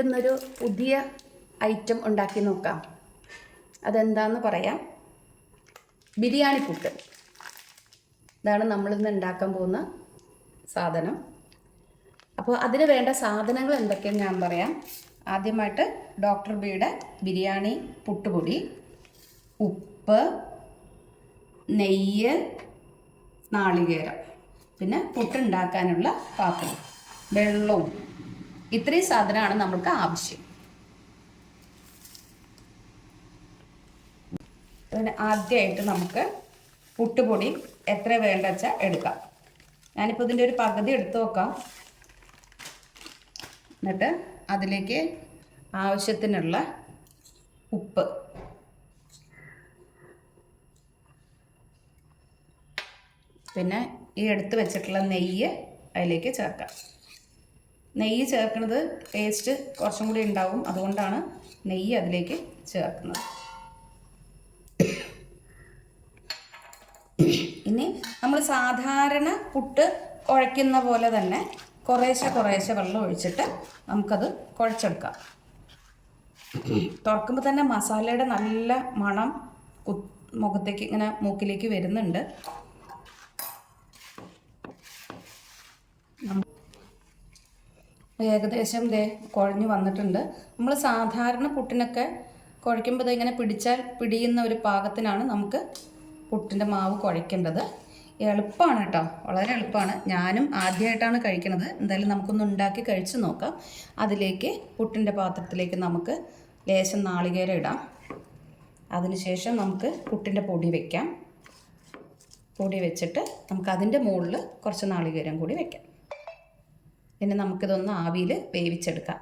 നമുക്കിന്നൊരു പുതിയ ഐറ്റം ഉണ്ടാക്കി നോക്കാം. അതെന്താന്ന് പറയാം? ബിരിയാണി പുട്ട് ഇതാണ് നമ്മളിന്ന് ഉണ്ടാക്കാൻ പോകുന്ന സാധനം. അപ്പോൾ അതിന് വേണ്ട സാധനങ്ങൾ എന്തൊക്കെയെന്ന് ഞാൻ പറയാം. ആദ്യമായിട്ട് ഡോക്ടർ ബിയുടെ ബിരിയാണി പുട്ടുപൊടി ഉപ്പ് നെയ്യ് നാളികേരം. പിന്നെ പുട്ടുണ്ടാക്കാനുള്ള പാത്രം. വെള്ളവും. ഇത്രയും സാധനമാണ് നമ്മൾക്ക് ആവശ്യം. അതിന് ആദ്യമായിട്ട് നമുക്ക് പുട്ടുപൊടി എത്ര വേണ്ട വെച്ചാൽ എടുക്കാം. ഞാനിപ്പോൾ ഇതിന്റെ ഒരു പകുതി എടുത്തു നോക്കാം. എന്നിട്ട് അതിലേക്ക് ആവശ്യത്തിനുള്ള ഉപ്പ്. പിന്നെ ഈ എടുത്ത് വെച്ചിട്ടുള്ള നെയ്യ് അതിലേക്ക് ചേർക്കാം. നെയ്യ് ചേർക്കുന്നത് ടേസ്റ്റ് കുറച്ചും കൂടി ഉണ്ടാവും. അതുകൊണ്ടാണ് നെയ്യ് അതിലേക്ക് ചേർക്കുന്നത്. ഇനി നമ്മൾ സാധാരണ പുട്ട് കുഴയ്ക്കുന്ന പോലെ തന്നെ കുറേശ്ശെ കുറേശ്ശെ വെള്ളം ഒഴിച്ചിട്ട് നമുക്കത് കുഴച്ചെടുക്കാം. തുറക്കുമ്പോൾ തന്നെ മസാലയുടെ നല്ല മണം കു മുഖത്തേക്ക് ഇങ്ങനെ മൂക്കിലേക്ക് വരുന്നുണ്ട്. ഏകദേശം ദേ കുഴഞ്ഞു വന്നിട്ടുണ്ട്. നമ്മൾ സാധാരണ പുട്ടിനൊക്കെ കുഴയ്ക്കുമ്പോൾ ഇങ്ങനെ പിടിച്ചാൽ പിടിയുന്ന ഒരു പാകത്തിനാണ് നമുക്ക് പുട്ടിന്റെ മാവ് കുഴയ്ക്കേണ്ടത്. എളുപ്പമാണ് കേട്ടോ. വളരെ എളുപ്പമാണ് ഞാനും ആദ്യമായിട്ടാണ് കഴിക്കുന്നത് എന്തായാലും നമുക്കൊന്ന് ഉണ്ടാക്കി കഴിച്ച് നോക്കാം. അതിലേക്ക് പുട്ടിന്റെ പാത്രത്തിലേക്ക് നമുക്ക് ലേശം നാളികേരം ഇടാം. അതിനുശേഷം നമുക്ക് പുട്ടിന്റെ പൊടി വയ്ക്കാം പൊടി വെച്ചിട്ട് നമുക്ക് അതിന്റെ മുകളിൽ കുറച്ച് നാളികേരം കൂടി വെക്കാം. പിന്നെ നമുക്കിതൊന്ന് ആവിയിൽ വേവിച്ചെടുക്കാം.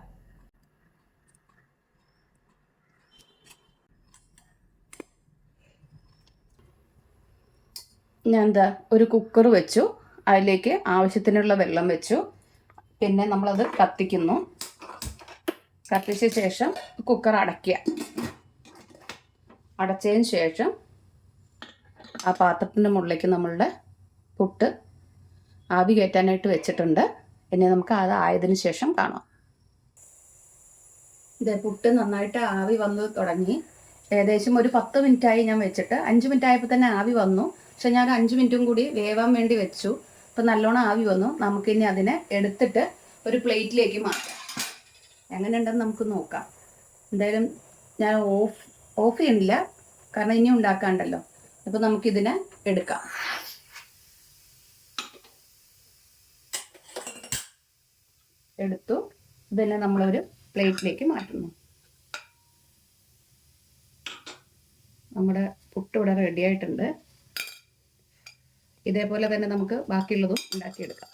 ഞാൻ എന്താ ഒരു കുക്കർ വെച്ചു. അതിലേക്ക് ആവശ്യത്തിനുള്ള വെള്ളം വെച്ചു. പിന്നെ നമ്മളത് കത്തിക്കുന്നു. കത്തിച്ച ശേഷം കുക്കർ അടയ്ക്കുക. അടച്ചതിന് ശേഷം ആ പാത്രത്തിന്റെ മുകളിലേക്ക് നമ്മളുടെ പുട്ട് ആവി കയറ്റാനായിട്ട് വെച്ചിട്ടുണ്ട്. ഇനി നമുക്ക് അത് ആയതിനു ശേഷം കാണാം. ഇത് പുട്ട് നന്നായിട്ട് ആവി വന്നു തുടങ്ങി. ഏകദേശം ഒരു പത്ത് മിനിറ്റായി ഞാൻ വെച്ചിട്ട്. അഞ്ച് മിനിറ്റ് ആയപ്പോൾ തന്നെ ആവി വന്നു. പക്ഷെ ഞാൻ അഞ്ച് മിനിറ്റും കൂടി വേവാൻ വേണ്ടി വെച്ചു. അപ്പം നല്ലോണം ആവി വന്നു. നമുക്കിനി അതിനെ എടുത്തിട്ട് ഒരു പ്ലേറ്റിലേക്ക് മാറ്റാം. എങ്ങനെ ഉണ്ടെന്ന് നമുക്ക് നോക്കാം. എന്തായാലും ഞാൻ ഓഫ് ഓഫ് ചെയ്യുന്നില്ല. കാരണം ഇനി ഉണ്ടാക്കാണ്ടല്ലോ. അപ്പോൾ നമുക്കിതിനെ എടുക്കാം. എടുത്തു. ഇതന്നെ നമ്മളൊരു പ്ലേറ്റിലേക്ക് മാറ്റുന്നു. നമ്മുടെ പുട്ട് ഇവിടെ റെഡി ആയിട്ടുണ്ട്. ഇതേപോലെ തന്നെ നമുക്ക് ബാക്കിയുള്ളതും ഉണ്ടാക്കിയെടുക്കാം.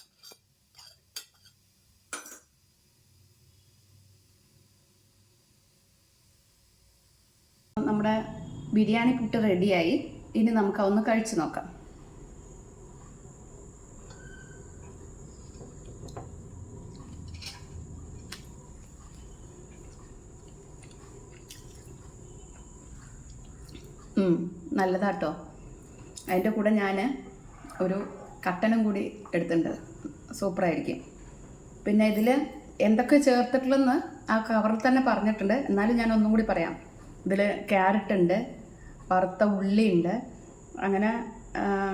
നമ്മുടെ ബിരിയാണി പുട്ട് റെഡിയായി ഇനി നമുക്ക് ഒന്ന് കഴിച്ചു നോക്കാം. നല്ലതാട്ടോ. അതിന്റെ കൂടെ ഞാൻ ഒരു കട്ടനും കൂടി എടുത്തിട്ടുണ്ട്. സൂപ്പറായിരിക്കും. പിന്നെ ഇതിൽ എന്തൊക്കെ ചേർത്തിട്ടുള്ളതെന്ന് ആ കവറിൽ തന്നെ പറഞ്ഞിട്ടുണ്ട്. എന്നാലും ഞാൻ ഒന്നും കൂടി പറയാം. ഇതിൽ ക്യാരറ്റ് ഉണ്ട് വറുത്ത ഉള്ളിയുണ്ട് അങ്ങനെ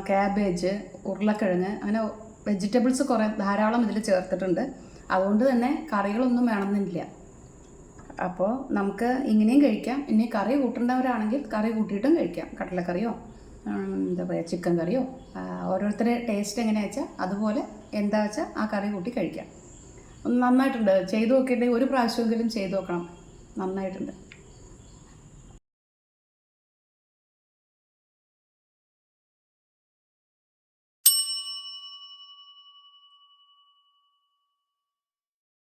ക്യാബേജ് ഉരുളക്കിഴങ്ങ് അങ്ങനെ വെജിറ്റബിൾസ് കുറേ ധാരാളം ഇതിൽ ചേർത്തിട്ടുണ്ട്. അതുകൊണ്ട് തന്നെ കറികളൊന്നും വേണമെന്നില്ല. അപ്പോൾ നമുക്ക് ഇങ്ങനെയും കഴിക്കാം. ഇനി കറി കൂട്ടേണ്ടവരാണെങ്കിൽ കറി കൂട്ടിയിട്ടും കഴിക്കാം. കടലക്കറിയോ എന്താ പറയുക ചിക്കൻ കറിയോ ഓരോരുത്തരുടെ ടേസ്റ്റ് എങ്ങനെയാ വെച്ചാൽ അതുപോലെ എന്താ വെച്ചാൽ ആ കറി കൂട്ടി കഴിക്കാം. നന്നായിട്ടുണ്ട്. ചെയ്തു നോക്കിയിട്ടുണ്ടെങ്കിൽ ഒരു പ്രാവശ്യമെങ്കിലും ചെയ്തു നോക്കണം. നന്നായിട്ടുണ്ട്.